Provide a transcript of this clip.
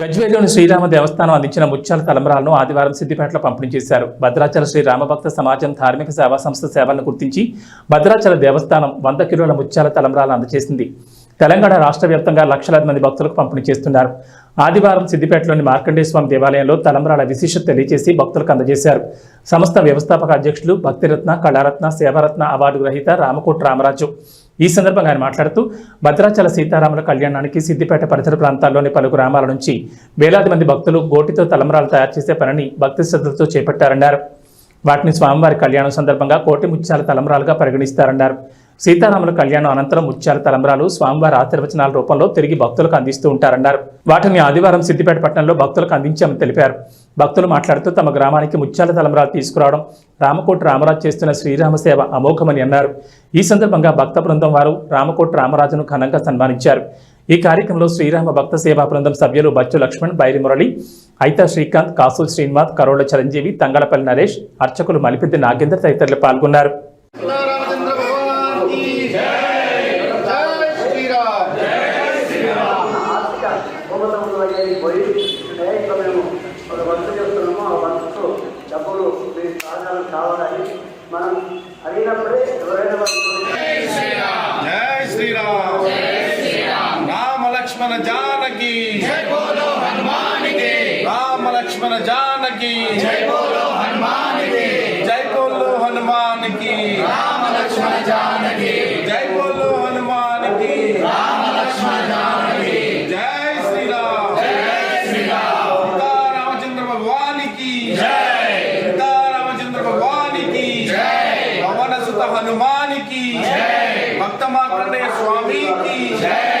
గజ్వేల్లోని శ్రీరామ దేవస్థానం అందించిన ముత్యాల తలంబరాలను ఆదివారం సిద్దిపేటలో పంపిణీ చేశారు. భద్రాచల శ్రీ రామభక్త సమాజం ధార్మిక సేవా సంస్థ సేవలను గుర్తించి భద్రాచల దేవస్థానం వంద కిలోల ముత్యాల తలంబరాలను అందజేసింది. తెలంగాణ రాష్ట్ర వ్యాప్తంగా లక్షలాది మంది భక్తులకు పంపిణీ చేస్తున్నారు. ఆదివారం సిద్దిపేటలోని మార్కండేయ స్వామి దేవాలయంలో తలంబరాల విశిష్టత తెలియజేసి భక్తులకు అందజేశారు. సంస్థ వ్యవస్థాపక అధ్యక్షులు భక్తిరత్న కళారత్న సేవారత్న అవార్డు గ్రహీత రామకోట రామరాజు. ఈ సందర్భంగా ఆయన మాట్లాడుతూ భద్రాచల సీతారాముల కళ్యాణానికి సిద్దిపేట పరిసర ప్రాంతాల్లోని పలు గ్రామాల నుంచి వేలాది మంది భక్తులు గోటితో తలంబరాలు తయారు చేసే పనిని భక్తి శ్రద్ధలతో చేపట్టారన్నారు. వాటిని స్వామివారి కళ్యాణం సందర్భంగా కోటి ముత్యాల తలంబరాలుగా పరిగణిస్తారన్నారు. సీతారాముల కళ్యాణం అనంతరం ముత్యాల తలంబరాలు స్వామివారి ఆశీర్వచనాల రూపంలో తిరిగి భక్తులకు అందిస్తూ ఉంటారన్నారు. వాటిని ఆదివారం సిద్దిపేట పట్టణంలో భక్తులకు అందించామని తెలిపారు. భక్తులు మాట్లాడుతూ తమ గ్రామానికి ముత్యాల తలంబరాలు తీసుకురావడం రామకోట రామరాజు చేస్తున్న శ్రీరామ సేవ అమోఘమని అన్నారు. ఈ సందర్భంగా భక్త బృందం వారు రామకోట రామరాజును ఘనంగా సన్మానించారు. ఈ కార్యక్రమంలో శ్రీరామ భక్త సేవా బృందం సభ్యులు బచ్చు లక్ష్మణ్ బైరి మురళి ఐతా శ్రీకాంత్ కాసుల్ శ్రీనివాస్ కరోళ చిరంజీవి తంగళపల్లి నరేష్ అర్చకులు మలిపెద్ది నాగేంద్ర తదితరులు పాల్గొన్నారు. రామచంద్ర కాబట్టి మనం అడిగినప్పుడే ఎవరైనా జై శ్రీరామ్. రామ లక్ష్మణ జానకి రామ లక్ష్మణ జానకి జై బోలో హనుమానికి రామ లక్ష్మణ జానకి జై బోలో హనుమానికి రామ లక్ష్మణ జానకి జై శ్రీరామ్. జై శ్రీరామ్ రామచంద్ర భగవానికి జై हनुमान की। भक्तमाकंडे स्वामी की। जय।